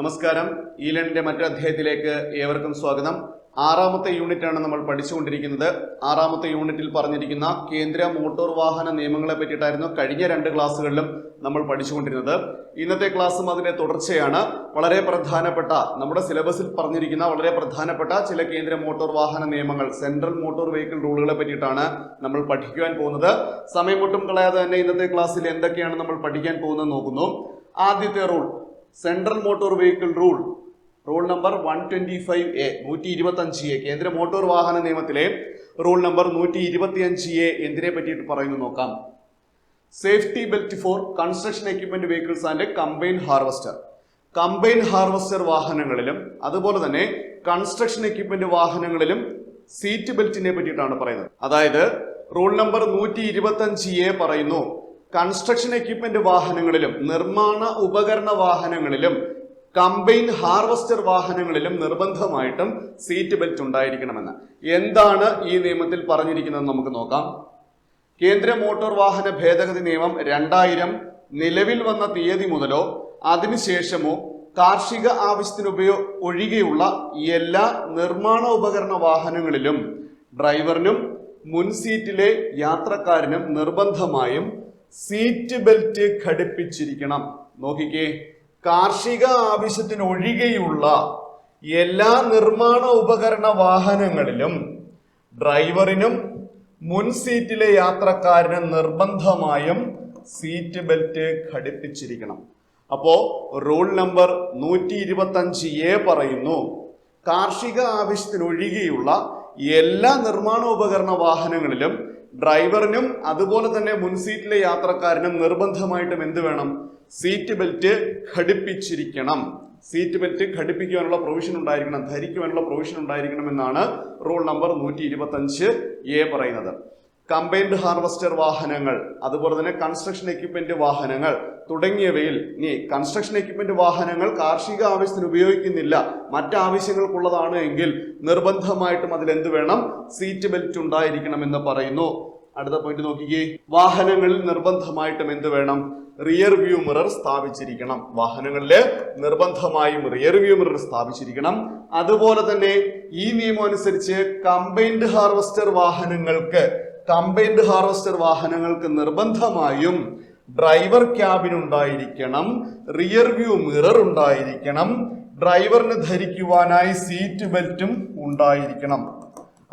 നമസ്കാരം. ഈ ലേണിന്റെ മറ്റു അധ്യായത്തിലേക്ക് ഏവർക്കും സ്വാഗതം. ആറാമത്തെ യൂണിറ്റ് ആണ് നമ്മൾ പഠിച്ചുകൊണ്ടിരിക്കുന്നത്. ആറാമത്തെ യൂണിറ്റിൽ പറഞ്ഞിരിക്കുന്ന കേന്ദ്ര മോട്ടോർ വാഹന നിയമങ്ങളെ പറ്റിയിട്ടായിരുന്നു കഴിഞ്ഞ രണ്ട് ക്ലാസ്സുകളിലും നമ്മൾ പഠിച്ചുകൊണ്ടിരുന്നത്. ഇന്നത്തെ ക്ലാസ്സും അതിന്റെ തുടർച്ചയാണ്. വളരെ പ്രധാനപ്പെട്ട നമ്മുടെ സിലബസിൽ പറഞ്ഞിരിക്കുന്ന വളരെ പ്രധാനപ്പെട്ട ചില കേന്ദ്ര മോട്ടോർ വാഹന നിയമങ്ങൾ സെൻട്രൽ മോട്ടോർ വെഹിക്കിൾ റൂളുകളെ പറ്റിയിട്ടാണ് നമ്മൾ പഠിക്കുവാൻ പോകുന്നത്. സമയം ഒട്ടും കളയാതെ തന്നെ ഇന്നത്തെ ക്ലാസ്സിൽ എന്തൊക്കെയാണ് നമ്മൾ പഠിക്കാൻ പോകുന്നത് നോക്കുന്നു. ആദ്യത്തെ rule central motor vehicle rule. Rule number one twenty five A നൂറ്റി ഇരുപത്തി അഞ്ച് എ കേന്ദ്ര മോട്ടോർ വാഹന നിയമത്തിലെ റൂൾ നമ്പർ നൂറ്റി ഇരുപത്തി അഞ്ച് എ എന്തിനെ പറ്റിയിട്ട് പറയുന്നു നോക്കാം. Safety belt for construction equipment vehicles and combine harvester. Combine harvester വാഹനങ്ങളിലും അതുപോലെ തന്നെ കൺസ്ട്രക്ഷൻ എക്യുപ്മെന്റ് വാഹനങ്ങളിലും സീറ്റ് ബെൽറ്റിനെ പറ്റിയിട്ടാണ് പറയുന്നത്. അതായത് റൂൾ നമ്പർ നൂറ്റി ഇരുപത്തി അഞ്ച് എ പറയുന്നു കൺസ്ട്രക്ഷൻ എക്യുപ്മെന്റ് വാഹനങ്ങളിലും നിർമ്മാണ ഉപകരണ വാഹനങ്ങളിലും കമ്പൈൻ ഹാർവസ്റ്റർ വാഹനങ്ങളിലും നിർബന്ധമായിട്ടും സീറ്റ് ബെൽറ്റ് ഉണ്ടായിരിക്കണമെന്ന്. എന്താണ് ഈ നിയമത്തിൽ പറഞ്ഞിരിക്കുന്നത് നമുക്ക് നോക്കാം. കേന്ദ്ര മോട്ടോർ വാഹന ഭേദഗതി നിയമം രണ്ടായിരം നിലവിൽ വന്ന തീയതി മുതലോ അതിനുശേഷമോ കാർഷിക ആവശ്യത്തിന് ഉപയോ ഒഴികെയുള്ള എല്ലാ നിർമ്മാണ ഉപകരണ വാഹനങ്ങളിലും ഡ്രൈവറിനും മുൻസീറ്റിലെ യാത്രക്കാരനും നിർബന്ധമായും സീറ്റ് ബെൽറ്റ് ഘടിപ്പിച്ചിരിക്കണം. നോക്കിക്കേ കാർഷിക ആവശ്യത്തിന് ഒഴികെയുള്ള എല്ലാ നിർമ്മാണ ഉപകരണ വാഹനങ്ങളിലും ഡ്രൈവറിനും മുൻ സീറ്റിലെ യാത്രക്കാരനും നിർബന്ധമായും സീറ്റ് ബെൽറ്റ് ഘടിപ്പിച്ചിരിക്കണം. അപ്പോ റൂൾ നമ്പർ നൂറ്റി ഇരുപത്തഞ്ച് എ പറയുന്നു കാർഷിക ആവശ്യത്തിനൊഴികെയുള്ള എല്ലാ നിർമ്മാണ ഉപകരണ വാഹനങ്ങളിലും ഡ്രൈവറിനും അതുപോലെ തന്നെ മുൻസീറ്റിലെ യാത്രക്കാരനും നിർബന്ധമായിട്ടും എന്ത് വേണം? സീറ്റ് ബെൽറ്റ് ഘടിപ്പിച്ചിരിക്കണം. സീറ്റ് ബെൽറ്റ് ഘടിപ്പിക്കുവാനുള്ള പ്രൊവിഷൻ ഉണ്ടായിരിക്കണം ധരിക്കുവാനുള്ള പ്രൊവിഷൻ ഉണ്ടായിരിക്കണം എന്നാണ് റൂൾ നമ്പർ നൂറ്റി ഇരുപത്തി അഞ്ച് എ പറയുന്നത്. കമ്പൈൻഡ് ഹാർവസ്റ്റർ വാഹനങ്ങൾ അതുപോലെ തന്നെ കൺസ്ട്രക്ഷൻ എക്യുപ്മെന്റ് വാഹനങ്ങൾ തുടങ്ങിയവയിൽ ഇനി കൺസ്ട്രക്ഷൻ എക്യുപ്മെന്റ് വാഹനങ്ങൾ കാർഷിക ആവശ്യത്തിന് ഉപയോഗിക്കുന്നില്ല. മറ്റാവശ്യങ്ങൾക്കുള്ളതാണ് എങ്കിൽ നിർബന്ധമായിട്ടും അതിൽ എന്ത് വേണം? സീറ്റ് ബെൽറ്റ് ഉണ്ടായിരിക്കണം എന്ന് പറയുന്നു. അടുത്ത പോയിന്റ് നോക്കിക്കേ. വാഹനങ്ങളിൽ നിർബന്ധമായിട്ടും എന്ത് വേണം? റിയർ വ്യൂ മിറർ സ്ഥാപിച്ചിരിക്കണം. വാഹനങ്ങളിൽ നിർബന്ധമായും റിയർ വ്യൂ മിറർ സ്ഥാപിച്ചിരിക്കണം. അതുപോലെ തന്നെ ഈ നിയമം അനുസരിച്ച് കമ്പൈൻഡ് ഹാർവസ്റ്റർ വാഹനങ്ങൾക്ക് കമ്പൈൻഡ് ഹാർവസ്റ്റർ വാഹനങ്ങൾക്ക് നിർബന്ധമായും ഡ്രൈവർ ക്യാബിൻ ഉണ്ടായിരിക്കണം റിയർ വ്യൂ മിറർ ഉണ്ടായിരിക്കണം ഡ്രൈവറിന് ധരിക്കുവാനായി സീറ്റ് ബെൽറ്റും ഉണ്ടായിരിക്കണം.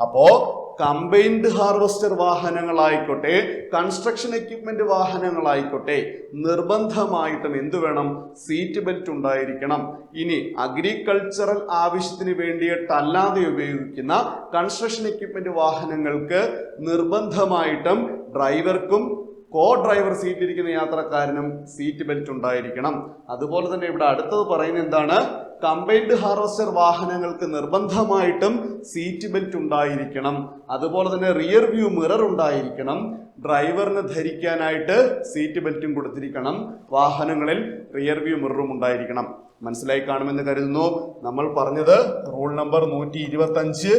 അപ്പോ കമ്പൈൻഡ് ഹാർവസ്റ്റർ വാഹനങ്ങളായിക്കോട്ടെ കൺസ്ട്രക്ഷൻ എക്യുപ്മെന്റ് വാഹനങ്ങളായിക്കോട്ടെ നിർബന്ധമായിട്ടും എന്തു വേണം? സീറ്റ് ബെൽറ്റ് ഉണ്ടായിരിക്കണം. ഇനി അഗ്രികൾച്ചറൽ ആവശ്യത്തിന് വേണ്ടിയിട്ടല്ലാതെ ഉപയോഗിക്കുന്ന കൺസ്ട്രക്ഷൻ എക്യുപ്മെന്റ് വാഹനങ്ങൾക്ക് നിർബന്ധമായിട്ടും ഡ്രൈവർക്കും കോ ഡ്രൈവർ സീറ്റിലിരിക്കുന്ന യാത്രക്കാരനും സീറ്റ് ബെൽറ്റ് ഉണ്ടായിരിക്കണം. അതുപോലെ തന്നെ ഇവിടെ അടുത്തത് പറയുന്ന എന്താണ്? കമ്പൈൻഡ് ഹാർവസ്റ്റർ വാഹനങ്ങൾക്ക് നിർബന്ധമായിട്ടും സീറ്റ് ബെൽറ്റ് ഉണ്ടായിരിക്കണം. അതുപോലെ തന്നെ റിയർ വ്യൂ മിറർ ഉണ്ടായിരിക്കണം. ഡ്രൈവറിന് ധരിക്കാനായിട്ട് സീറ്റ് ബെൽറ്റും കൊടുത്തിരിക്കണം. വാഹനങ്ങളിൽ റിയർ വ്യൂ മിററും ഉണ്ടായിരിക്കണം. മനസ്സിലായി കാണുമെന്ന് കരുതുന്നു. നമ്മൾ പറഞ്ഞത് റൂൾ നമ്പർ നൂറ്റി ഇരുപത്തി അഞ്ച്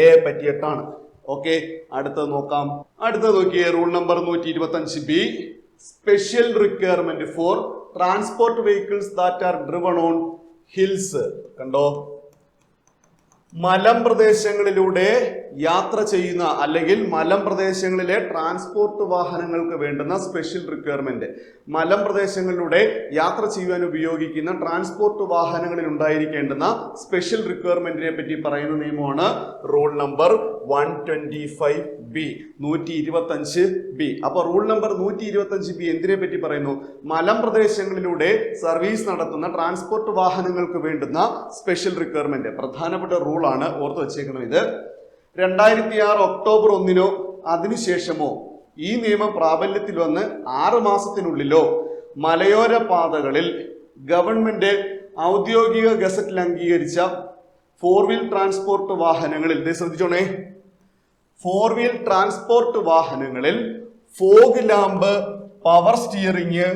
എ പറ്റിയിട്ടാണ്. ഓക്കെ അടുത്തത് നോക്കാം. അടുത്തത് നോക്കിയേ റൂൾ നമ്പർ നൂറ്റി ഇരുപത്തി അഞ്ച് B special requirement for transport vehicles that are driven on hills കണ്ടോ? മലമ്പ്രദേശങ്ങളിലൂടെ യാത്ര ചെയ്യുന്ന അല്ലെങ്കിൽ മലമ്പ്രദേശങ്ങളിലെ ട്രാൻസ്പോർട്ട് വാഹനങ്ങൾക്ക് വേണ്ടുന്ന സ്പെഷ്യൽ റിക്വയർമെന്റ് മലമ്പ്രദേശങ്ങളിലൂടെ യാത്ര ചെയ്യുവാൻ ഉപയോഗിക്കുന്ന ട്രാൻസ്പോർട്ട് വാഹനങ്ങളിൽ ഉണ്ടായിരിക്കേണ്ടുന്ന സ്പെഷ്യൽ റിക്വയർമെന്റിനെ പറ്റി പറയുന്ന നിയമമാണ് rule number one twenty five B നൂറ്റി ഇരുപത്തി അഞ്ച് ബി അപ്പൊ റൂൾ നമ്പർ നൂറ്റി ഇരുപത്തി അഞ്ച് ബി എന്തിനെ പറ്റി പറയുന്നു? മലമ്പ്രദേശങ്ങളിലൂടെ സർവീസ് നടത്തുന്ന ട്രാൻസ്പോർട്ട് വാഹനങ്ങൾക്ക് വേണ്ടുന്ന സ്പെഷ്യൽ റിക്വയർമെന്റ് പ്രധാനപ്പെട്ട റൂളാണ് ഓർത്ത് വെച്ചേക്കണം ഇത്. രണ്ടായിരത്തി ആറ് ഒക്ടോബർ ഒന്നിനോ അതിനുശേഷമോ ഈ നിയമം പ്രാബല്യത്തിൽ വന്ന് ആറ് മാസത്തിനുള്ളിലോ മലയോര പാതകളിൽ ഗവൺമെന്റ് ഔദ്യോഗിക ഗസറ്റിൽ അംഗീകരിച്ച ഫോർ വീൽ ട്രാൻസ്പോർട്ട് വാഹനങ്ങളിൽ ശ്രദ്ധിച്ചോണേ? ഫോർ വീൽ ട്രാൻസ്പോർട്ട് വാഹനങ്ങളിൽ fog lamp power steering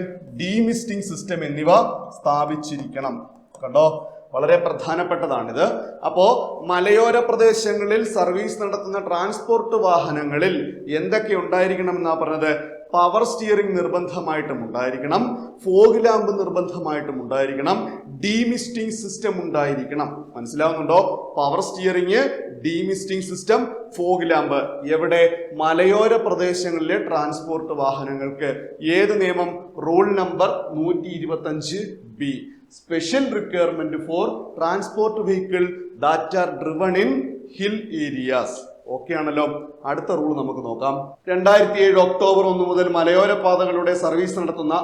demisting system എന്നിവ സ്ഥാപിച്ചിരിക്കണം. കണ്ടോ? വളരെ പ്രധാനപ്പെട്ടതാണിത്. അപ്പോൾ മലയോര പ്രദേശങ്ങളിൽ സർവീസ് നടത്തുന്ന ട്രാൻസ്പോർട്ട് വാഹനങ്ങളിൽ എന്തൊക്കെ ഉണ്ടായിരിക്കണം എന്നാ പറഞ്ഞത്? പവർ സ്റ്റിയറിംഗ് നിർബന്ധമായിട്ടും ഉണ്ടായിരിക്കണം ഫോഗ് ലാമ്പ് നിർബന്ധമായിട്ടും ഉണ്ടായിരിക്കണം ഡീമിസ്റ്റിംഗ് സിസ്റ്റം ഉണ്ടായിരിക്കണം. മനസ്സിലാവുന്നുണ്ടോ? Power steering demisting system fog lamp എവിടെ? മലയോര പ്രദേശങ്ങളിലെ ട്രാൻസ്പോർട്ട് വാഹനങ്ങൾക്ക്. ഏത് നിയമം? റൂൾ നമ്പർ നൂറ്റി ഇരുപത്തഞ്ച് B special requirement for transport vehicle that are driven in hill areas okay ആണല്ലോ. അടുത്ത റൂൾ നമുക്ക് നോക്കാം. രണ്ടായിരത്തി ഏഴ് ഒക്ടോബർ ഒന്ന് മുതൽ മലയോര പാതകളുടെ സർവീസ് നടത്തുന്ന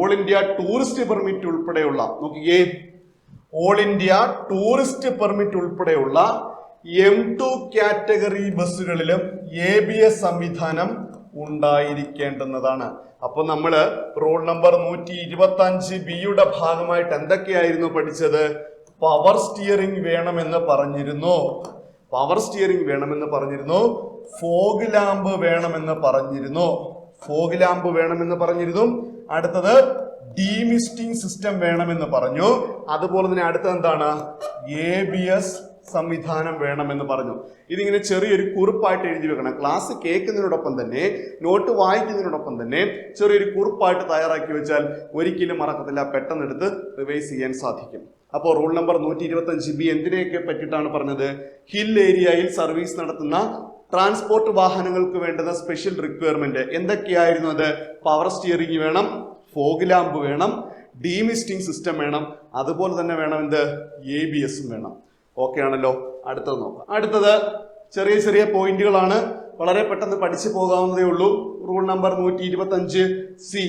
ഓൾ ഇന്ത്യ ടൂറിസ്റ്റ് പെർമിറ്റ് ഉൾപ്പെടെയുള്ള നോക്കിയേ ഓൾ ഇന്ത്യ ടൂറിസ്റ്റ് പെർമിറ്റ് ഉൾപ്പെടെയുള്ള എം ടു കാറ്റഗറി ബസ്സുകളിലും എ ബി എസ് സംവിധാനം ഉണ്ടായിരിക്കേണ്ടുന്നതാണ്. അപ്പൊ നമ്മൾ റൂൾ നമ്പർ നൂറ്റി ഇരുപത്തി അഞ്ച് ബിയുടെ ഭാഗമായിട്ട് എന്തൊക്കെയായിരുന്നു പഠിച്ചത്? പവർ സ്റ്റിയറിംഗ് വേണമെന്ന് പറഞ്ഞിരുന്നു. പവർ സ്റ്റിയറിംഗ് വേണമെന്ന് പറഞ്ഞിരുന്നു ഫോഗ് ലാമ്പ് വേണമെന്ന് പറഞ്ഞിരുന്നു. ഫോഗ് ലാമ്പ് വേണമെന്ന് പറഞ്ഞിരുന്നു. അടുത്തത് ഡീമിസ്റ്റിംഗ് സിസ്റ്റം വേണമെന്ന് പറഞ്ഞു. അതുപോലെ തന്നെ അടുത്തത് എന്താണ്? എ ബി എസ് സംവിധാനം വേണമെന്ന് പറഞ്ഞു. ഇതിങ്ങനെ ചെറിയൊരു കുറിപ്പായിട്ട് എഴുതി വെക്കണം. ക്ലാസ് കേൾക്കുന്നതിനോടൊപ്പം തന്നെ നോട്ട് വായിക്കുന്നതിനോടൊപ്പം തന്നെ ചെറിയൊരു കുറിപ്പായിട്ട് തയ്യാറാക്കി വെച്ചാൽ ഒരിക്കലും മറക്കത്തില്ല. പെട്ടെന്നെടുത്ത് റിവൈസ് ചെയ്യാൻ സാധിക്കും. അപ്പോൾ റൂൾ നമ്പർ നൂറ്റി ഇരുപത്തി അഞ്ച് ബി എന്തിനെയൊക്കെ പറ്റിയിട്ടാണ് പറഞ്ഞത്? ഹിൽ ഏരിയയിൽ സർവീസ് നടത്തുന്ന ട്രാൻസ്പോർട്ട് വാഹനങ്ങൾക്ക് വേണ്ടുന്ന സ്പെഷ്യൽ റിക്വയർമെന്റ്. എന്തൊക്കെയായിരുന്നു അത്? പവർ സ്റ്റിയറിംഗ് വേണം ഫോഗ് ലാമ്പ് വേണം ഡീമിസ്റ്റിംഗ് സിസ്റ്റം വേണം അതുപോലെ തന്നെ വേണം എന്ത്? എ ബി എസും വേണം. ഓക്കെ ആണല്ലോ. അടുത്തത് നോക്കാം. അടുത്തത് ചെറിയ ചെറിയ പോയിന്റുകളാണ്. വളരെ പെട്ടെന്ന് പഠിച്ചു പോകാവുന്നതേ ഉള്ളൂ. റൂൾ നമ്പർ നൂറ്റി ഇരുപത്തി അഞ്ച് C.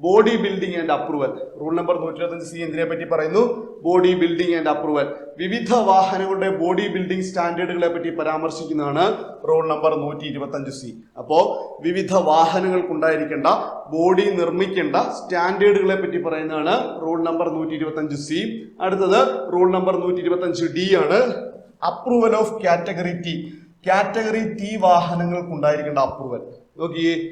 Body building and approval. Rule number നൂറ്റി ഇരുപത്തഞ്ച് സി എന്തിനെ പറ്റി പറയുന്നു? Body building and approval. വിവിധ വാഹനങ്ങളുടെ ബോഡി ബിൽഡിംഗ് സ്റ്റാൻഡേർഡുകളെ പറ്റി പരാമർശിക്കുന്നതാണ് റൂൾ നമ്പർ നൂറ്റി ഇരുപത്തഞ്ച് സി. അപ്പോ വിവിധ വാഹനങ്ങൾക്കുണ്ടായിരിക്കേണ്ട ബോഡി നിർമ്മിക്കേണ്ട സ്റ്റാൻഡേർഡുകളെ പറ്റി പറയുന്നതാണ് റൂൾ നമ്പർ നൂറ്റി ഇരുപത്തഞ്ച് സി. അടുത്തത് റൂൾ നമ്പർ നൂറ്റി ഇരുപത്തഞ്ച് ഡി ആണ്. Approval of category T. Category T വാഹനങ്ങൾക്കുണ്ടായിരിക്കേണ്ട approval. നോക്കിയേ.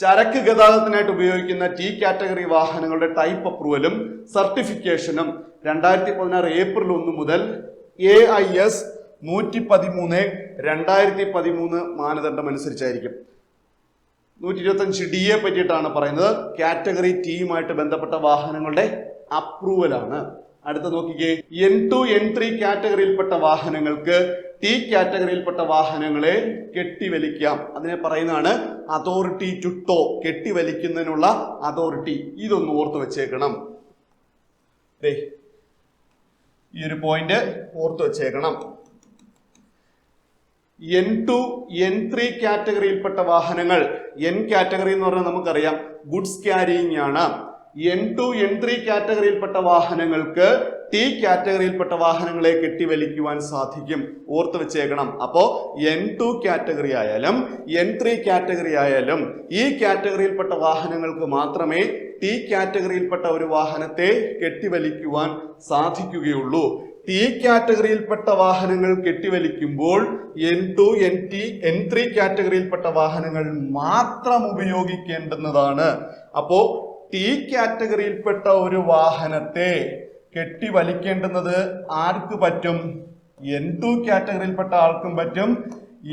ചരക്ക് ഗതാഗതത്തിനായിട്ട് ഉപയോഗിക്കുന്ന ടി കാറ്റഗറി വാഹനങ്ങളുടെ ടൈപ്പ് അപ്രൂവലും സർട്ടിഫിക്കേഷനും രണ്ടായിരത്തി പതിനാറ് ഏപ്രിൽ ഒന്ന് മുതൽ എ ഐ എസ് നൂറ്റി പതിമൂന്ന് രണ്ടായിരത്തി പതിമൂന്ന് മാനദണ്ഡം അനുസരിച്ചായിരിക്കും. നൂറ്റി ഇരുപത്തഞ്ച് ഡിയെ പറ്റിയിട്ടാണ് പറയുന്നത്. കാറ്റഗറി ടിയുമായിട്ട് ബന്ധപ്പെട്ട വാഹനങ്ങളുടെ അപ്രൂവലാണ് അടുത്ത നോക്കിക്കേ. എൻ ടു എൻ ത്രീ കാറ്റഗറിയിൽപ്പെട്ട വാഹനങ്ങൾക്ക് ടി കാറ്റഗറിയിൽപ്പെട്ട വാഹനങ്ങളെ കെട്ടിവലിക്കാം. അതിനെ പറയുന്നതാണ് അതോറിറ്റി ടു ടോ കെട്ടിവലിക്കുന്നതിനുള്ള അതോറിറ്റി. ഇതൊന്ന് ഓർത്ത് വെച്ചേക്കണം. ദേ ഈ ഒരു പോയിന്റ് ഓർത്ത് വെച്ചേക്കണം. എൻ ടു എൻ ത്രീ കാറ്റഗറിയിൽപ്പെട്ട വാഹനങ്ങൾ എൻ കാറ്റഗറി എന്ന് പറഞ്ഞാൽ നമുക്കറിയാം ഗുഡ്സ് ക്യാരിയിങ് ആണ്. എൻ ടു എൻ ത്രീ കാറ്റഗറിയിൽപ്പെട്ട വാഹനങ്ങൾക്ക് ടി കാറ്റഗറിയിൽപ്പെട്ട വാഹനങ്ങളെ കെട്ടിവലിക്കുവാൻ സാധിക്കും. ഓർത്ത് വെച്ചേക്കണം. അപ്പോ എൻ ടു കാറ്റഗറി ആയാലും എൻ ത്രീ കാറ്റഗറി ആയാലും ഈ കാറ്റഗറിയിൽപ്പെട്ട വാഹനങ്ങൾക്ക് മാത്രമേ ടി കാറ്റഗറിയിൽപ്പെട്ട ഒരു വാഹനത്തെ കെട്ടിവലിക്കുവാൻ സാധിക്കുകയുള്ളൂ. ടി കാറ്റഗറിയിൽപ്പെട്ട വാഹനങ്ങൾ കെട്ടിവലിക്കുമ്പോൾ N two N T N three കാറ്റഗറിയിൽപ്പെട്ട വാഹനങ്ങൾ മാത്രം ഉപയോഗിക്കേണ്ടുന്നതാണ്. അപ്പോൾ ടി കാറ്റഗറിയിൽപ്പെട്ട ഒരു വാഹനത്തെ കെട്ടിവലിക്കേണ്ടുന്നത് ആർക്ക് പറ്റും? എൻ ടു കാറ്റഗറിയിൽപ്പെട്ട ആൾക്കും പറ്റും.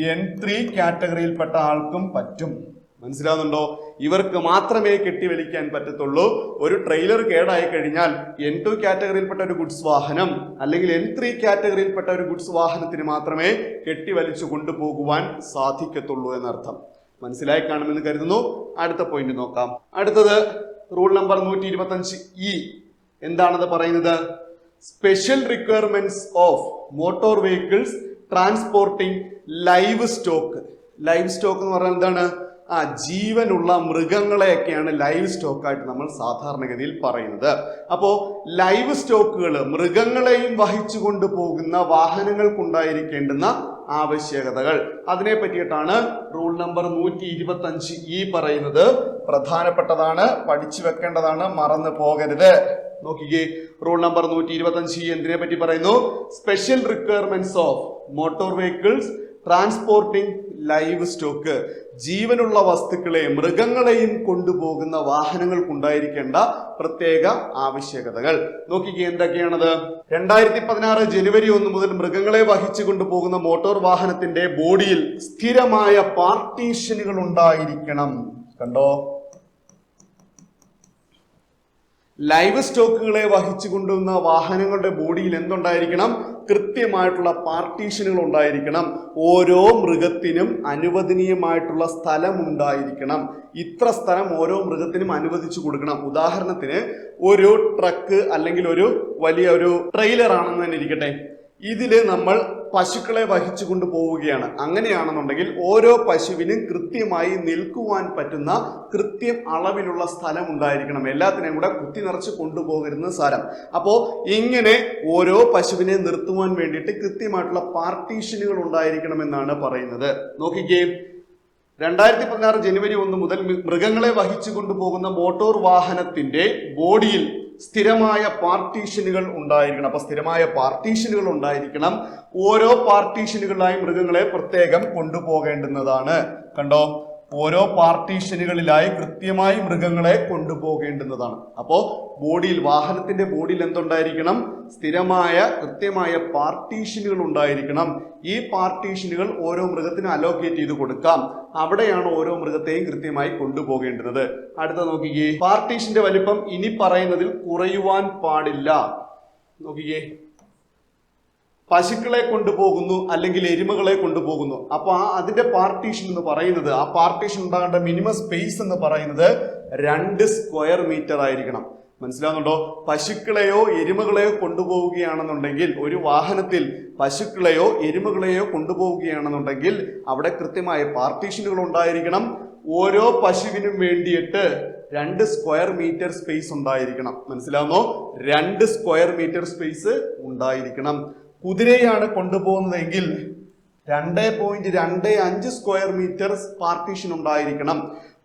എൻ ത്രീ കാറ്റഗറിയിൽപ്പെട്ട ആൾക്കും പറ്റും. മനസ്സിലാവുന്നുണ്ടോ? ഇവർക്ക് മാത്രമേ കെട്ടി വലിക്കാൻ പറ്റത്തുള്ളൂ. ഒരു ട്രെയിലർ കേടായി കഴിഞ്ഞാൽ എൻ ടു കാറ്റഗറിയിൽപ്പെട്ട ഒരു ഗുഡ്സ് വാഹനം അല്ലെങ്കിൽ എൻ ത്രീ കാറ്റഗറിയിൽപ്പെട്ട ഒരു ഗുഡ്സ് വാഹനത്തിന് മാത്രമേ കെട്ടി വലിച്ചു കൊണ്ടുപോകുവാൻ സാധിക്കത്തുള്ളൂ എന്നർത്ഥം. മനസ്സിലായി കാണുമെന്ന് കരുതുന്നു. അടുത്ത പോയിന്റ് നോക്കാം. അടുത്തത് റൂൾ നമ്പർ നൂറ്റി ഇരുപത്തി അഞ്ച് ഇ എന്താണത് പറയുന്നത്? Special requirements of motor vehicles transporting livestock livestock എന്ന് പറഞ്ഞാൽ എന്താണ്? ആ ജീവനുള്ള മൃഗങ്ങളെയൊക്കെയാണ് ലൈവ് സ്റ്റോക്കായിട്ട് നമ്മൾ സാധാരണഗതിയിൽ പറയുന്നത്. അപ്പോൾ ലൈവ് സ്റ്റോക്കുകൾ മൃഗങ്ങളെയും വഹിച്ചു കൊണ്ടുപോകുന്ന വാഹനങ്ങൾക്കുണ്ടായിരിക്കേണ്ടുന്ന ആവശ്യകതകൾ. അതിനെ പറ്റിയിട്ടാണ് റൂൾ നമ്പർ നൂറ്റി ഇരുപത്തി അഞ്ച് ഈ പറയുന്നത്. പ്രധാനപ്പെട്ടതാണ് പഠിച്ചു വെക്കേണ്ടതാണ് മറന്നു പോകരുത്. നോക്കിക്കേ. റൂൾ നമ്പർ നൂറ്റി ഇരുപത്തി അഞ്ച് എന്തിനെ പറ്റി പറയുന്നു? Special requirements of motor vehicles transporting livestock ജീവനുള്ള വസ്തുക്കളെ മൃഗങ്ങളെയും കൊണ്ടുപോകുന്ന വാഹനങ്ങൾക്കുണ്ടായിരിക്കേണ്ട പ്രത്യേക ആവശ്യകതകൾ. നോക്കിക്കുക എന്തൊക്കെയാണത്? രണ്ടായിരത്തി പതിനാറ് ജനുവരി ഒന്ന് മുതൽ മൃഗങ്ങളെ വഹിച്ചു കൊണ്ടുപോകുന്ന മോട്ടോർ വാഹനത്തിന്റെ ബോഡിയിൽ സ്ഥിരമായ പാർട്ടീഷനുകൾ ഉണ്ടായിരിക്കണം. കണ്ടോ? ലൈവ് സ്റ്റോക്കുകളെ വഹിച്ചു കൊണ്ടുവന്ന വാഹനങ്ങളുടെ ബോഡിയിൽ എന്തുണ്ടായിരിക്കണം? കൃത്യമായിട്ടുള്ള പാർട്ടീഷനുകൾ ഉണ്ടായിരിക്കണം. ഓരോ മൃഗത്തിനും അനുവദനീയമായിട്ടുള്ള സ്ഥലം ഉണ്ടായിരിക്കണം ഇത്ര സ്ഥലം ഓരോ മൃഗത്തിനും അനുവദിച്ചു കൊടുക്കണം. ഉദാഹരണത്തിന് ഒരു ട്രക്ക് അല്ലെങ്കിൽ ഒരു വലിയ ഒരു ട്രെയിലർ ആണെന്ന് തന്നെ ഇരിക്കട്ടെ. ഇതിൽ നമ്മൾ പശുക്കളെ വഹിച്ചു കൊണ്ട് പോവുകയാണ്. അങ്ങനെയാണെന്നുണ്ടെങ്കിൽ ഓരോ പശുവിനും കൃത്യമായി നിൽക്കുവാൻ പറ്റുന്ന കൃത്യം അളവിലുള്ള സ്ഥലം ഉണ്ടായിരിക്കണം എല്ലാത്തിനെയും കൂടെ കുത്തി നിറച്ച് കൊണ്ടുപോകരുന്ന സ്ഥലം അപ്പോൾ ഇങ്ങനെ ഓരോ പശുവിനെ നിർത്തുവാൻ വേണ്ടിയിട്ട് കൃത്യമായിട്ടുള്ള പാർട്ടീഷനുകൾ ഉണ്ടായിരിക്കണമെന്നാണ് പറയുന്നത്. നോക്കിക്കേ. രണ്ടായിരത്തി പതിനാറ് ജനുവരി ഒന്ന് മുതൽ മൃഗങ്ങളെ വഹിച്ചു കൊണ്ടുപോകുന്ന മോട്ടോർ വാഹനത്തിന്റെ ബോഡിയിൽ സ്ഥിരമായ പാർട്ടീഷനുകൾ ഉണ്ടായിരിക്കണം. അപ്പൊ സ്ഥിരമായ പാർട്ടീഷനുകൾ ഉണ്ടായിരിക്കണം. ഓരോ പാർട്ടീഷനുകളിലായി മൃഗങ്ങളെ പ്രത്യേകം കൊണ്ടുപോകേണ്ടുന്നതാണ്. കണ്ടോ? ഓരോ പാർട്ടീഷനുകളിലായി കൃത്യമായി മൃഗങ്ങളെ കൊണ്ടുപോകേണ്ടുന്നതാണ്. അപ്പോൾ ബോഡിയിൽ വാഹനത്തിന്റെ ബോഡിയിൽ എന്തുണ്ടായിരിക്കണം? സ്ഥിരമായ കൃത്യമായ പാർട്ടീഷനുകൾ ഉണ്ടായിരിക്കണം. ഈ പാർട്ടീഷനുകൾ ഓരോ മൃഗത്തിനും അലോക്കേറ്റ് ചെയ്ത് കൊടുക്കാം. അവിടെയാണ് ഓരോ മൃഗത്തെയും കൃത്യമായി കൊണ്ടുപോകേണ്ടത്. അടുത്ത നോക്കിക്കേ. പാർട്ടീഷന്റെ വലിപ്പം ഇനി പറയുന്നതിൽ കുറയുവാൻ പാടില്ല. നോക്കിക്കേ. പശുക്കളെ കൊണ്ടുപോകുന്നു അല്ലെങ്കിൽ എരുമകളെ കൊണ്ടുപോകുന്നു. അപ്പൊ ആ അതിന്റെ പാർട്ടീഷൻ എന്ന് പറയുന്നത് ആ പാർട്ടീഷൻ ഉണ്ടാകേണ്ട മിനിമം സ്പേസ് എന്ന് പറയുന്നത് രണ്ട് സ്ക്വയർ മീറ്റർ ആയിരിക്കണം. മനസ്സിലാവുന്നുണ്ടോ? പശുക്കളെയോ എരുമകളെയോ കൊണ്ടുപോവുകയാണെന്നുണ്ടെങ്കിൽ ഒരു വാഹനത്തിൽ പശുക്കളെയോ എരുമകളെയോ കൊണ്ടുപോവുകയാണെന്നുണ്ടെങ്കിൽ അവിടെ കൃത്യമായ പാർട്ടീഷനുകൾ ഉണ്ടായിരിക്കണം. ഓരോ പശുവിനും വേണ്ടിയിട്ട് രണ്ട് സ്ക്വയർ മീറ്റർ സ്പേസ് ഉണ്ടായിരിക്കണം. മനസ്സിലാവുന്നോ? രണ്ട് സ്ക്വയർ മീറ്റർ സ്പേസ് ഉണ്ടായിരിക്കണം. കുതിരയാണ് കൊണ്ടുപോകുന്നതെങ്കിൽ രണ്ട് പോയിന്റ് രണ്ട് അഞ്ച് സ്ക്വയർ മീറ്റർ പാർട്ടീഷൻ ഉണ്ടായിരിക്കണം.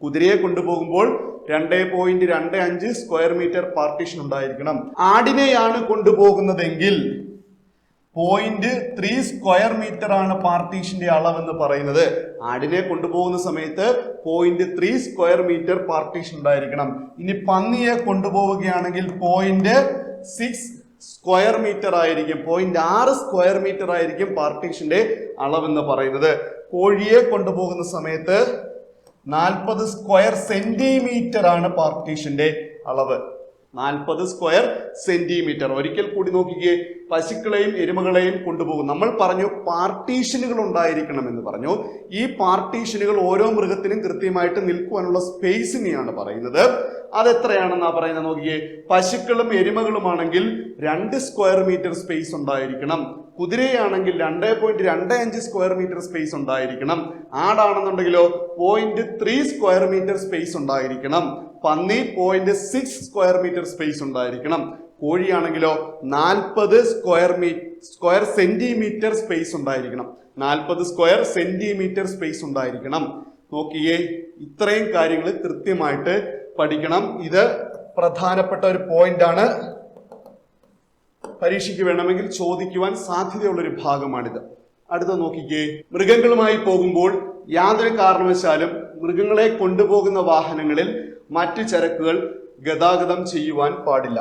കുതിരയെ കൊണ്ടുപോകുമ്പോൾ രണ്ട് പോയിന്റ് രണ്ട് അഞ്ച് സ്ക്വയർ മീറ്റർ പാർട്ടീഷൻ ഉണ്ടായിരിക്കണം. ആടിനെയാണ് കൊണ്ടുപോകുന്നതെങ്കിൽ പോയിന്റ് ത്രീ സ്ക്വയർ മീറ്റർ ആണ് പാർട്ടീഷന്റെ അളവെന്ന് പറയുന്നത്. ആടിനെ കൊണ്ടുപോകുന്ന സമയത്ത് point three square metre partition ഉണ്ടായിരിക്കണം. ഇനി പന്നിയെ കൊണ്ടുപോവുകയാണെങ്കിൽ പോയിന്റ് സിക്സ് സ്ക്വയർ മീറ്റർ ആയിരിക്കും. പോയിന്റ് ആറ് സ്ക്വയർ മീറ്റർ ആയിരിക്കും പാർട്ടീഷന്റെ അളവെന്ന് പറയുന്നത്. കോഴിയെ കൊണ്ടുപോകുന്ന സമയത്ത് നാൽപ്പത് സ്ക്വയർ സെന്റിമീറ്റർ ആണ് പാർട്ടീഷന്റെ അളവ്. നാൽപ്പത് സ്ക്വയർ സെന്റിമീറ്റർ ഒരിക്കൽ കൂടി നോക്കിക്കേ പശുക്കളെയും എരുമകളെയും കൊണ്ടുപോകും. നമ്മൾ പറഞ്ഞു പാർട്ടീഷനുകൾ ഉണ്ടായിരിക്കണം എന്ന് പറഞ്ഞു. ഈ പാർട്ടീഷനുകൾ ഓരോ മൃഗത്തിനും കൃത്യമായിട്ട് നിൽക്കുവാനുള്ള സ്പേസിനെയാണ് പറയുന്നത്. അതെത്രയാണെന്നാ പറയുന്നത് നോക്കിയേ. പശുക്കളും എരുമകളുമാണെങ്കിൽ രണ്ട് സ്ക്വയർ മീറ്റർ സ്പേസ് ഉണ്ടായിരിക്കണം. കുതിരയാണെങ്കിൽ രണ്ട് പോയിന്റ് രണ്ട് അഞ്ച് സ്ക്വയർ മീറ്റർ സ്പേസ് ഉണ്ടായിരിക്കണം. ആടാണെന്നുണ്ടെങ്കിലോ point three square metre space ഉണ്ടായിരിക്കണം. പന്നി point six square metre space ഉണ്ടായിരിക്കണം. കോഴിയാണെങ്കിലോ നാൽപ്പത് സ്ക്വയർ മീ സ്ക്വയർ സെന്റിമീറ്റർ സ്പേസ് ഉണ്ടായിരിക്കണം. നാൽപ്പത് സ്ക്വയർ സെന്റിമീറ്റർ സ്പേസ് ഉണ്ടായിരിക്കണം. നോക്കിയേ ഇത്രയും കാര്യങ്ങൾ കൃത്യമായിട്ട് പഠിക്കണം. ഇത് പ്രധാനപ്പെട്ട ഒരു പോയിന്റ് ആണ് പരീക്ഷയ്ക്ക് വേണമെങ്കിൽ ചോദിക്കുവാൻ സാധ്യതയുള്ള ഒരു ഭാഗമാണിത്. അടുത്ത നോക്കിക്കേ. മൃഗങ്ങളുമായി പോകുമ്പോൾ യാതൊരു കാരണവശാലും മൃഗങ്ങളെ കൊണ്ടുപോകുന്ന വാഹനങ്ങളിൽ മറ്റു ചരക്കുകൾ ഗതാഗതം ചെയ്യുവാൻ പാടില്ല.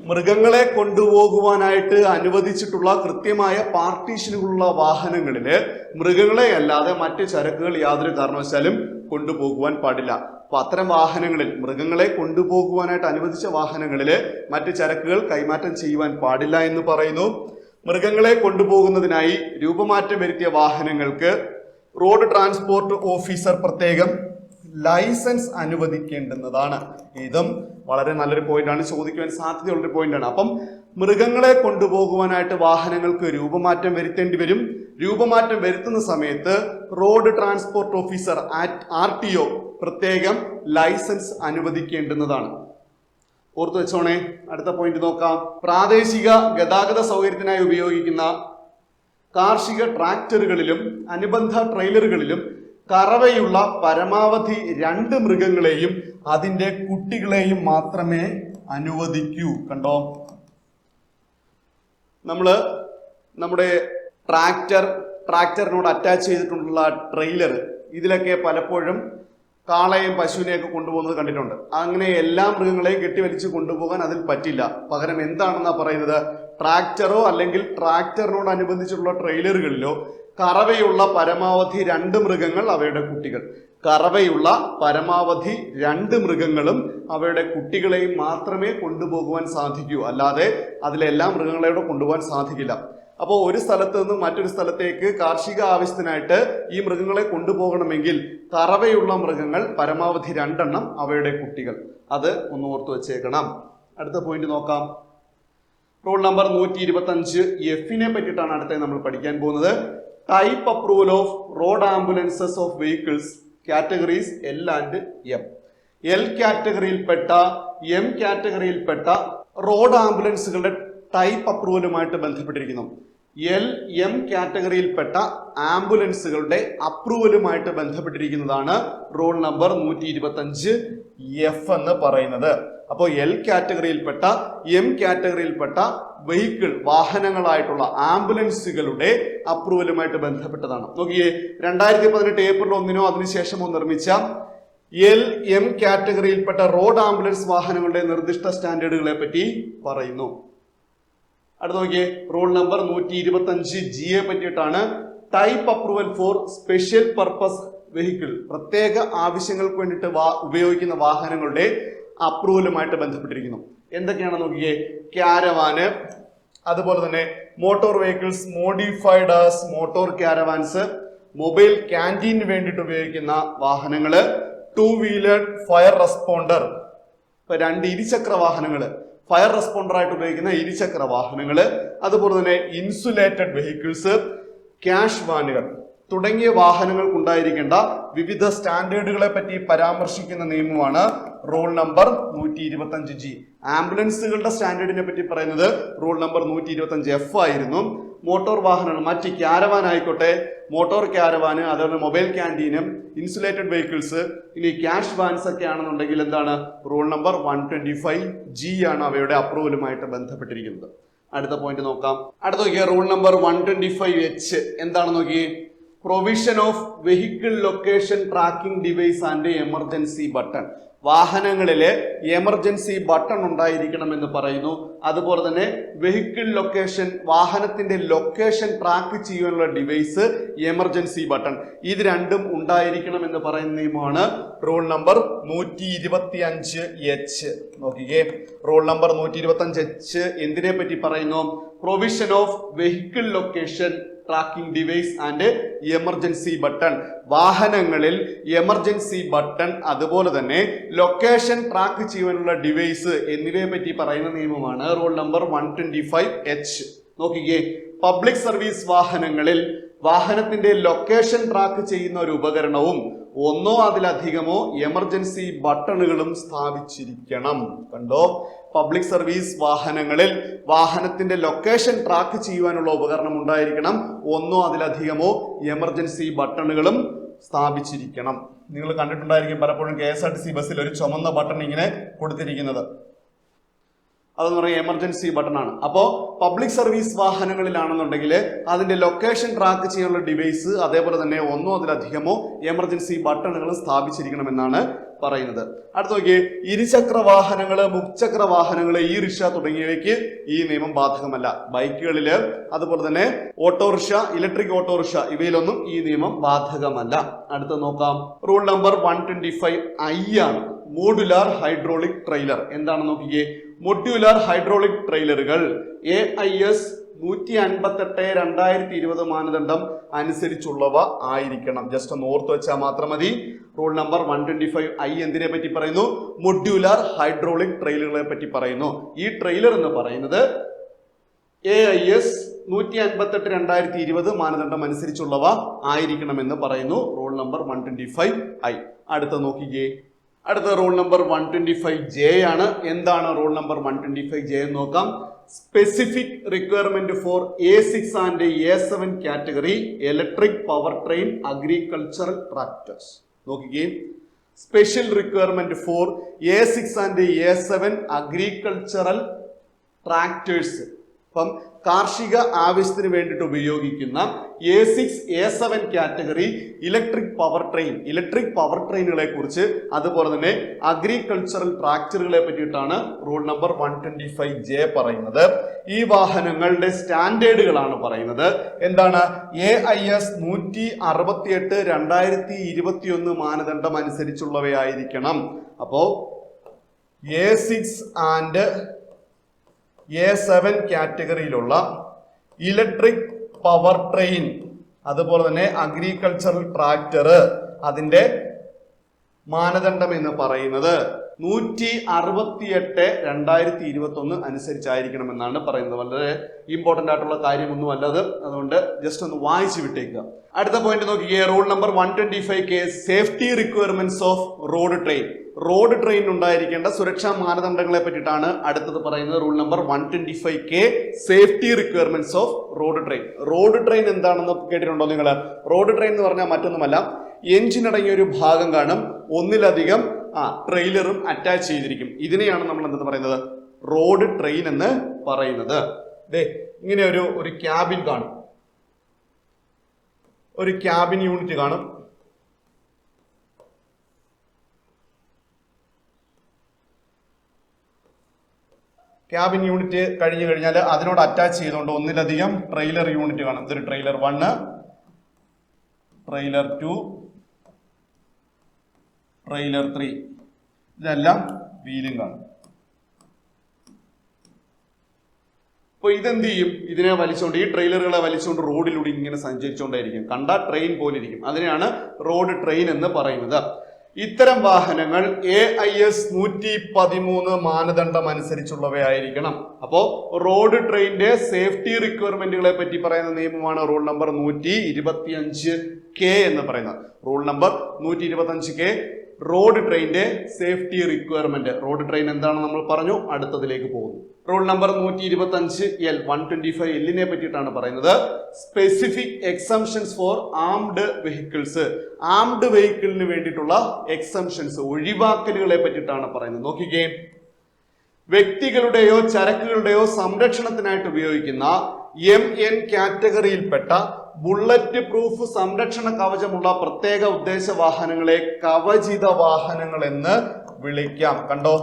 മൃഗങ്ങളെ കൊണ്ടുപോകുവാനായിട്ട് അനുവദിച്ചിട്ടുള്ള കൃത്യമായ പാർട്ടീഷനുകളുള്ള വാഹനങ്ങളിൽ മൃഗങ്ങളെ അല്ലാതെ മറ്റ് ചരക്കുകൾ യാതൊരു കാരണവശാലും കൊണ്ടുപോകുവാൻ പാടില്ല. അപ്പൊ അത്തരം വാഹനങ്ങളിൽ മൃഗങ്ങളെ കൊണ്ടുപോകുവാനായിട്ട് അനുവദിച്ച വാഹനങ്ങളിൽ മറ്റ് ചരക്കുകൾ കൈമാറ്റം ചെയ്യുവാൻ പാടില്ല എന്ന് പറയുന്നു. മൃഗങ്ങളെ കൊണ്ടുപോകുന്നതിനായി രൂപമാറ്റം വരുത്തിയ വാഹനങ്ങൾക്ക് റോഡ് ട്രാൻസ്പോർട്ട് ഓഫീസർ പ്രത്യേകം ലൈസൻസ് അനുവദിക്കേണ്ടുന്നതാണ്. ഇതും വളരെ നല്ലൊരു പോയിന്റാണ്. ചോദിക്കുവാൻ സാധ്യതയുള്ളൊരു പോയിന്റാണ്. അപ്പം മൃഗങ്ങളെ കൊണ്ടുപോകുവാനായിട്ട് വാഹനങ്ങൾക്ക് രൂപമാറ്റം വരുത്തേണ്ടി വരും. രൂപമാറ്റം വരുത്തുന്ന സമയത്ത് road transport officer R T O പ്രത്യേകം ലൈസൻസ് അനുവദിക്കേണ്ടുന്നതാണ്. ഓർത്തു വെച്ചോണേ. അടുത്ത പോയിന്റ് നോക്കാം. പ്രാദേശിക ഗതാഗത സൗകര്യത്തിനായി ഉപയോഗിക്കുന്ന കാർഷിക ട്രാക്ടറുകളിലും അനുബന്ധ ട്രെയിലറുകളിലും കറവയുള്ള പരമാവധി രണ്ട് മൃഗങ്ങളെയും അതിന്റെ കുട്ടികളെയും മാത്രമേ അനുവദിക്കൂ. കണ്ടോ? നമ്മൾ നമ്മുടെ ട്രാക്ടർ ട്രാക്ടറിനോട് അറ്റാച്ച് ചെയ്തിട്ടുള്ള ട്രെയിലർ ഇതിലൊക്കെ പലപ്പോഴും കാളയും പശുവിനെയൊക്കെ കൊണ്ടുപോകുന്നത് കണ്ടിട്ടുണ്ട്. അങ്ങനെ എല്ലാ മൃഗങ്ങളെയും കെട്ടിവലിച്ച് കൊണ്ടുപോകാൻ അതിൽ പറ്റില്ല. പകരം എന്താണെന്നാ പറയുന്നത്? ട്രാക്ടറോ അല്ലെങ്കിൽ ട്രാക്ടറിനോട് അനുബന്ധിച്ചുള്ള ട്രെയിലറുകളിലോ കറവയുള്ള പരമാവധി രണ്ട് മൃഗങ്ങൾ അവയുടെ കുട്ടികൾ. കറവയുള്ള പരമാവധി രണ്ട് മൃഗങ്ങളും അവയുടെ കുട്ടികളെയും മാത്രമേ കൊണ്ടുപോകുവാൻ സാധിക്കൂ. അല്ലാതെ അതിലെല്ലാ മൃഗങ്ങളെയോടെ മൃഗങ്ങളെയും കൊണ്ടുപോകാൻ സാധിക്കില്ല. അപ്പോൾ ഒരു സ്ഥലത്ത് നിന്ന് മറ്റൊരു സ്ഥലത്തേക്ക് കാർഷിക ആവശ്യത്തിനായിട്ട് ഈ മൃഗങ്ങളെ കൊണ്ടുപോകണമെങ്കിൽ കറവയുള്ള മൃഗങ്ങൾ പരമാവധി രണ്ടെണ്ണം അവയുടെ കുട്ടികൾ. അത് ഒന്ന് ഓർത്തു വെച്ചേക്കണം. അടുത്ത പോയിന്റ് നോക്കാം. റോൾ നമ്പർ നൂറ്റി ഇരുപത്തി അഞ്ച് എഫിനെ പറ്റിയിട്ടാണ് അടുത്ത നമ്മൾ പഠിക്കാൻ പോകുന്നത്. Type approval of road ambulances of vehicles categories L and M L കാറ്റഗറിയിൽപ്പെട്ട M കാറ്റഗറിയിൽപ്പെട്ട റോഡ് ആംബുലൻസുകളുടെ ടൈപ്പ് അപ്രൂവലുമായിട്ട് ബന്ധപ്പെട്ടിരിക്കുന്നു. എൽ എം കാറ്റഗറിയിൽപ്പെട്ട ആംബുലൻസുകളുടെ അപ്രൂവലുമായിട്ട് ബന്ധപ്പെട്ടിരിക്കുന്നതാണ് റോൾ നമ്പർ നൂറ്റി ഇരുപത്തി അഞ്ച് എഫ് എന്ന് പറയുന്നത്. അപ്പോൾ എൽ കാറ്റഗറിയിൽപ്പെട്ട എം കാറ്റഗറിയിൽപ്പെട്ട വെഹിക്കിൾ വാഹനങ്ങളായിട്ടുള്ള ആംബുലൻസുകളുടെ അപ്രൂവലുമായിട്ട് ബന്ധപ്പെട്ടതാണ്. നോക്കിയേ രണ്ടായിരത്തി പതിനെട്ട് ഏപ്രിൽ ഒന്നിനോ അതിനുശേഷമോ നിർമ്മിച്ച എൽ എം കാറ്റഗറിയിൽപ്പെട്ട റോഡ് ആംബുലൻസ് വാഹനങ്ങളുടെ നിർദ്ദിഷ്ട സ്റ്റാൻഡേർഡുകളെ പറ്റി പറയുന്നു. അടുത്ത നോക്കിയേ റൂൾ നമ്പർ നൂറ്റി ഇരുപത്തി അഞ്ച് ജി എ പറ്റിയിട്ടാണ് type approval for special purpose vehicle. പ്രത്യേക ആവശ്യങ്ങൾക്ക് വേണ്ടിയിട്ട് ഉപയോഗിക്കുന്ന വാഹനങ്ങളുടെ അപ്രൂവലുമായിട്ട് ബന്ധപ്പെട്ടിരിക്കുന്നു. എന്തൊക്കെയാണ് നോക്കിയേ? ക്യാരവാന് അതുപോലെ തന്നെ motor vehicles modified as motor caravans mobile canteen വേണ്ടിയിട്ട് ഉപയോഗിക്കുന്ന വാഹനങ്ങൾ ടൂ വീലർ ഫയർ റെസ്പോണ്ടർ ഇപ്പൊ രണ്ട് ഇരുചക്ര വാഹനങ്ങൾ ഫയർ റെസ്പോണ്ടർ ആയിട്ട് ഉപയോഗിക്കുന്ന ഇരുചക്ര വാഹനങ്ങൾ അതുപോലെ തന്നെ ഇൻസുലേറ്റഡ് വെഹിക്കിൾസ് ക്യാഷ് വാനുകൾ തുടങ്ങിയ വാഹനങ്ങൾക്ക് ഉണ്ടായിരിക്കേണ്ട വിവിധ സ്റ്റാൻഡേർഡുകളെ പറ്റി പരാമർശിക്കുന്ന നിയമമാണ് റൂൾ നമ്പർ നൂറ്റി ഇരുപത്തി അഞ്ച് ജി. ആംബുലൻസുകളുടെ സ്റ്റാൻഡേർഡിനെ പറ്റി പറയുന്നത് റൂൾ നമ്പർ നൂറ്റി ഇരുപത്തി അഞ്ച് എഫ് ആയിരുന്നു. മോട്ടോർ വാഹനങ്ങൾ മറ്റ് ക്യാരവാൻ ആയിക്കോട്ടെ മോട്ടോർ ക്യാരവാന് അതുപോലെ മൊബൈൽ ക്യാന്റീനും ഇൻസുലേറ്റഡ് വെഹിക്കിൾസ് ഇനി ക്യാഷ് വാൻസ് ഒക്കെ ആണെന്നുണ്ടെങ്കിൽ എന്താണ്? Rule number one twenty five G ആണ് അവയുടെ അപ്രൂവലുമായിട്ട് ബന്ധപ്പെട്ടിരിക്കുന്നത്. അടുത്ത പോയിന്റ് നോക്കാം. അടുത്ത നോക്കിയ rule number one twenty five H. എന്താണ് നോക്കി provision of vehicle location tracking device and emergency button വാഹനങ്ങളിലെ emergency button ഉണ്ടായിരിക്കണം എന്ന് പറയുന്നു. അതുപോലെ തന്നെ വെഹിക്കിൾ ലൊക്കേഷൻ വാഹനത്തിന്റെ ലൊക്കേഷൻ ട്രാക്ക് ചെയ്യാനുള്ള ഡിവൈസ് എമർജൻസി ബട്ടൺ ഇത് രണ്ടും ഉണ്ടായിരിക്കണം എന്ന് പറയുന്ന നിയമമാണ് റൂൾ നമ്പർ നൂറ്റി ഇരുപത്തി അഞ്ച് എച്ച് നോക്കിക്കേ. റൂൾ നമ്പർ നൂറ്റി ഇരുപത്തി അഞ്ച് എച്ച് എന്തിനെ പറ്റി പറയുന്നു? Provision of vehicle location tracking device and emergency button വാഹനങ്ങളിൽ എമർജൻസി ബട്ടൺ അതുപോലെ തന്നെ ലൊക്കേഷൻ ട്രാക്ക് ചെയ്യാനുള്ള ഡിവൈസ് എന്നിവയെ പറ്റി പറയുന്ന നിയമമാണ്. Rule number one twenty five H നോക്കിക്കേ. പബ്ലിക് സർവീസ് വാഹനങ്ങളിൽ വാഹനത്തിന്റെ ലൊക്കേഷൻ ട്രാക്ക് ചെയ്യുന്ന ഒരു ഉപകരണവും ഒന്നോ അതിലധികമോ എമർജൻസി ബട്ടണുകളും സ്ഥാപിച്ചിരിക്കണം. കണ്ടോ? പബ്ലിക് സർവീസ് വാഹനങ്ങളിൽ വാഹനത്തിന്റെ ലൊക്കേഷൻ ട്രാക്ക് ചെയ്യുവാനുള്ള ഉപകരണം ഉണ്ടായിരിക്കണം. ഒന്നോ അതിലധികമോ എമർജൻസി ബട്ടണുകളും സ്ഥാപിച്ചിരിക്കണം. നിങ്ങൾ കണ്ടിട്ടുണ്ടായിരിക്കും പലപ്പോഴും K S R T C ബസ്സിൽ ഒരു ചുമന്ന ബട്ടൺ ഇങ്ങനെ കൊടുത്തിരിക്കുന്നത്. അതെന്ന് പറയുന്നത് എമർജൻസി ബട്ടൺ ആണ്. അപ്പോൾ പബ്ലിക് സർവീസ് വാഹനങ്ങളിലാണെന്നുണ്ടെങ്കിൽ അതിന്റെ ലൊക്കേഷൻ ട്രാക്ക് ചെയ്യാനുള്ള ഡിവൈസ് അതേപോലെ തന്നെ ഒന്നോ അതിലധികമോ എമർജൻസി ബട്ടണുകൾ സ്ഥാപിച്ചിരിക്കണമെന്നാണ് പറയുന്നത്. അടുത്ത നോക്കിയേ ഇരുചക്ര വാഹനങ്ങൾ മുക്ചക്ര വാഹനങ്ങൾ ഈ റിക്ഷ തുടങ്ങിയവയ്ക്ക് ഈ നിയമം ബാധകമല്ല. ബൈക്കുകളിൽ അതുപോലെ തന്നെ ഓട്ടോറിക്ഷ ഇലക്ട്രിക് ഓട്ടോറിക്ഷ ഇവയിലൊന്നും ഈ നിയമം ബാധകമല്ല. അടുത്ത നോക്കാം. Rule number one twenty five I ആണ്. മോഡുലാർ ഹൈഡ്രോളിക് ട്രെയിലർ എന്താണ് നോക്കിയേ മൊഡ്യൂലാർ ഹൈഡ്രോളിക് ട്രെയിലറുകൾ എ ഐ എസ് നൂറ്റി അൻപത്തെട്ട് രണ്ടായിരത്തി ഇരുപത് മാനദണ്ഡം അനുസരിച്ചുള്ളവ ആയിരിക്കണം. ജസ്റ്റ് ഒന്ന് ഓർത്ത് വെച്ചാൽ മാത്രം മതി. Rule number one twenty five I എന്തിനെ പറ്റി പറയുന്നു? മൊഡ്യൂലാർ ഹൈഡ്രോളിക് ട്രെയിലറുകളെ പറ്റി പറയുന്നു. ഈ ട്രെയിലർ എന്ന് പറയുന്നത് എ ഐ എസ് നൂറ്റി അൻപത്തെട്ട് രണ്ടായിരത്തി ഇരുപത് മാനദണ്ഡം അനുസരിച്ചുള്ളവ ആയിരിക്കണം എന്ന് പറയുന്നു. Rule number one twenty five I അടുത്ത നോക്കിക്കേ. അടുത്ത rule number one twenty five J ആണ്. എന്താണ് rule number one twenty five J എന്ന് നോക്കാം. Specific requirement for A six and A seven category electric power train agricultural tractors നോക്കുകയും special requirement for A six and A seven agricultural tractors അപ്പം കാർഷിക ആവശ്യത്തിന് വേണ്ടിയിട്ട് ഉപയോഗിക്കുന്ന A six A seven category electric power train electric power ട്രെയിനുകളെ കുറിച്ച് അതുപോലെ തന്നെ agricultural ട്രാക്ടറുകളെ പറ്റിയിട്ടാണ് rule number one twenty five J പറയുന്നത്. ഈ വാഹനങ്ങളുടെ സ്റ്റാൻഡേർഡുകളാണ് പറയുന്നത്. എന്താണ്? എ ഐ എസ് നൂറ്റി അറുപത്തിയെട്ട് രണ്ടായിരത്തി ഇരുപത്തി ഒന്ന് മാനദണ്ഡം അനുസരിച്ചുള്ളവയായിരിക്കണം. അപ്പോ A six and A seven കാറ്റഗറിയിലുള്ള electric power train അതുപോലെ തന്നെ അഗ്രികൾച്ചറൽ ട്രാക്ടർ അതിന്റെ മാനദണ്ഡം എന്ന് പറയുന്നത് നൂറ്റി അറുപത്തിയെട്ട് രണ്ടായിരത്തി ഇരുപത്തി ഒന്ന് അനുസരിച്ചായിരിക്കണം എന്നാണ് പറയുന്നത്. വളരെ ഇമ്പോർട്ടന്റ് ആയിട്ടുള്ള കാര്യമൊന്നും അല്ലത് അതുകൊണ്ട് ജസ്റ്റ് ഒന്ന് വായിച്ചു വിട്ടേക്കുക. അടുത്ത പോയിന്റ് നോക്കിയേ. Rule number one twenty five K safety requirements of road train road train ഉണ്ടായിരിക്കേണ്ട സുരക്ഷാ മാനദണ്ഡങ്ങളെ പറ്റിയിട്ടാണ് അടുത്തത് പറയുന്നത്. Rule number one twenty five K safety requirements of road train road train എന്താണെന്ന് കേട്ടിട്ടുണ്ടോ നിങ്ങൾ റോഡ് ട്രെയിൻ എന്ന് പറഞ്ഞാൽ മറ്റൊന്നുമല്ല എഞ്ചിൻ അടങ്ങിയ ഒരു ഭാഗം കാണും. ഒന്നിലധികം ആ ട്രെയിലറും അറ്റാച്ച് ചെയ്തിരിക്കും. ഇതിനെയാണ് നമ്മൾ എന്തെന്ന് പറയുന്നത്? റോഡ് ട്രെയിൻ എന്ന് പറയുന്നത്. ദേ ഇങ്ങനെ ഒരു ഒരു ക്യാബിൻ കാണും. ഒരു ക്യാബിൻ യൂണിറ്റ് കാണും. ക്യാബിൻ യൂണിറ്റ് കഴിഞ്ഞു കഴിഞ്ഞാൽ അതിനോട് അറ്റാച്ച് ചെയ്തുകൊണ്ട് ഒന്നിലധികം ട്രെയിലർ യൂണിറ്റ് കാണും. ഇതൊരു trailer one trailer two trailer three ഇതെല്ലാം വീലും കാണും അപ്പൊ ഇതെന്ത് ചെയ്യും? ഇതിനെ വലിച്ചുകൊണ്ട് ഈ ട്രെയിലറുകളെ വലിച്ചുകൊണ്ട് റോഡിലൂടെ ഇങ്ങനെ സഞ്ചരിച്ചുകൊണ്ടേയിരിക്കും കണ്ട ട്രെയിൻ പോലെ ഇരിക്കും. അതിനെയാണ് റോഡ് ട്രെയിൻ എന്ന് പറയുന്നത്. ഇത്തരം വാഹനങ്ങൾ എ ഐ എസ് നൂറ്റി പതിമൂന്ന് മാനദണ്ഡം അനുസരിച്ചുള്ളവയായിരിക്കണം അപ്പോ റോഡ് ട്രെയിനിന്റെ സേഫ്റ്റി റിക്വയർമെന്റുകളെ പറ്റി പറയുന്ന നിയമമാണ് റൂൾ നമ്പർ നൂറ്റി ഇരുപത്തി അഞ്ച് കെ എന്ന് പറയുന്നത്. റൂൾ നമ്പർ നൂറ്റി ഇരുപത്തി അഞ്ച് കെ റോഡ് ട്രെയിന്റെ സേഫ്റ്റി റിക്വയർമെന്റ്. റോഡ് ട്രെയിൻ എന്താണെന്ന് നമ്മൾ പറഞ്ഞു അടുത്തതിലേക്ക് പോകുന്നു. റൂൾ നമ്പർ നൂറ്റി ഇരുപത്തി അഞ്ച് എൽ വൺ ട്വന്റി ഫൈവ് എല്ലിനെ പറ്റിയിട്ടാണ് പറയുന്നത്. Specific exemptions for armed vehicles armed വെഹിക്കിളിന് വേണ്ടിയിട്ടുള്ള എക്സംഷൻസ് ഒഴിവാക്കലുകളെ പറ്റിയിട്ടാണ് പറയുന്നത്. നോക്കിക്കേ. വ്യക്തികളുടെയോ ചരക്കുകളുടെയോ സംരക്ഷണത്തിനായിട്ട് ഉപയോഗിക്കുന്ന എം എൻ കാറ്റഗറിയിൽപ്പെട്ട ബുള്ളറ്റ് പ്രൂഫ് സംരക്ഷണ കവചമുള്ള പ്രത്യേക ഉദ്ദേശ വാഹനങ്ങളെ കവചിത വാഹനങ്ങൾ എന്ന് വിളിക്കാം. കണ്ടോ?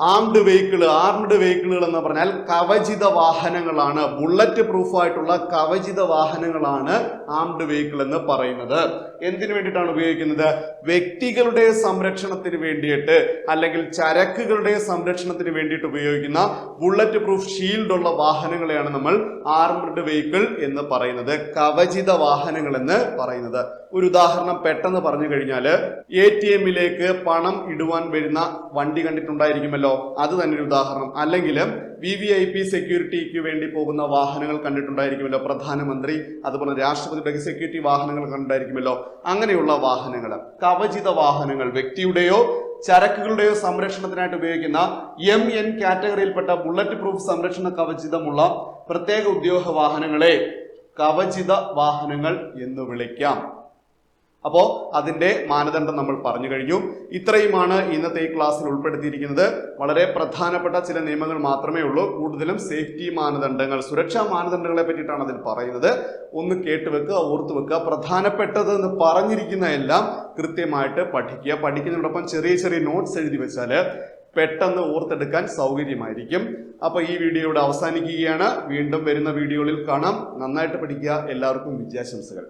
ആംഡ് വെഹിക്കിൾ ആർമ്ഡ് വെഹിക്കിളുകൾ എന്ന് പറഞ്ഞാൽ കവചിത വാഹനങ്ങളാണ്. ബുള്ളറ്റ് പ്രൂഫ് ആയിട്ടുള്ള കവചിത വാഹനങ്ങളാണ് ആംഡ് വെഹിക്കിൾ എന്ന് പറയുന്നത്. എന്തിനു വേണ്ടിയിട്ടാണ് ഉപയോഗിക്കുന്നത്? വ്യക്തികളുടെ സംരക്ഷണത്തിന് വേണ്ടിയിട്ട് അല്ലെങ്കിൽ ചരക്കുകളുടെ സംരക്ഷണത്തിന് വേണ്ടിയിട്ട് ഉപയോഗിക്കുന്ന ബുള്ളറ്റ് പ്രൂഫ് ഷീൽഡ് ഉള്ള വാഹനങ്ങളെയാണ് നമ്മൾ ആർമഡ് വെഹിക്കിൾ എന്ന് പറയുന്നത്. കവചിത വാഹനങ്ങൾ എന്ന് പറയുന്നത്. ഒരു ഉദാഹരണം പെട്ടെന്ന് പറഞ്ഞു കഴിഞ്ഞാൽ എ ടി എമ്മിലേക്ക് പണം ഇടുവാൻ വരുന്ന വണ്ടി കണ്ടിട്ടുണ്ടായിരിക്കുമല്ലോ. അത് തന്നെ ഒരു ഉദാഹരണം. അല്ലെങ്കിൽ വി വി ഐ പി സെക്യൂരിറ്റിക്ക് വേണ്ടി പോകുന്ന വാഹനങ്ങൾ കണ്ടിട്ടുണ്ടായിരിക്കുമല്ലോ പ്രധാനമന്ത്രി. അതുപോലെ രാഷ്ട്രപതിയുടെ സെക്യൂരിറ്റി വാഹനങ്ങൾ കണ്ടിട്ടുണ്ടായിരിക്കുമല്ലോ. അങ്ങനെയുള്ള വാഹനങ്ങൾ കവചിത വാഹനങ്ങൾ വ്യക്തിയുടെയോ ചരക്കുകളുടെയോ സംരക്ഷണത്തിനായിട്ട് ഉപയോഗിക്കുന്ന എം എൻ കാറ്റഗറിയിൽപ്പെട്ട ബുള്ളറ്റ് പ്രൂഫ് സംരക്ഷണ കവചിതമുള്ള പ്രത്യേക ഉദ്യോഗ വാഹനങ്ങളെ കവചിത വാഹനങ്ങൾ എന്ന് വിളിക്കാം. അപ്പോൾ അതിന്റെ മാനദണ്ഡം നമ്മൾ പറഞ്ഞു കഴിഞ്ഞു. ഇത്രയുമാണ് ഇന്നത്തെ ഈ ക്ലാസ്സിൽ ഉൾപ്പെടുത്തിയിരിക്കുന്നത്. വളരെ പ്രധാനപ്പെട്ട ചില നിയമങ്ങൾ മാത്രമേ ഉള്ളൂ. കൂടുതലും സേഫ്റ്റി മാനദണ്ഡങ്ങൾ സുരക്ഷാ മാനദണ്ഡങ്ങളെ പറ്റിയിട്ടാണ് അതിൽ പറയുന്നത്. ഒന്ന് കേട്ട് വെക്കുക ഓർത്ത് വെക്കുക. പ്രധാനപ്പെട്ടത് എന്ന് പറഞ്ഞിരിക്കുന്ന എല്ലാം കൃത്യമായിട്ട് പഠിക്കുക. പഠിക്കുന്നതിനോടൊപ്പം ചെറിയ ചെറിയ നോട്ട്സ് എഴുതി വെച്ചാൽ പെട്ടെന്ന് ഓർത്തെടുക്കാൻ സൗകര്യമായിരിക്കും. അപ്പോൾ ഈ വീഡിയോ ഇവിടെ അവസാനിക്കുകയാണ്. വീണ്ടും വരുന്ന വീഡിയോകളിൽ കാണാം. നന്നായിട്ട് പഠിക്കുക. എല്ലാവർക്കും വിജയാശംസകൾ.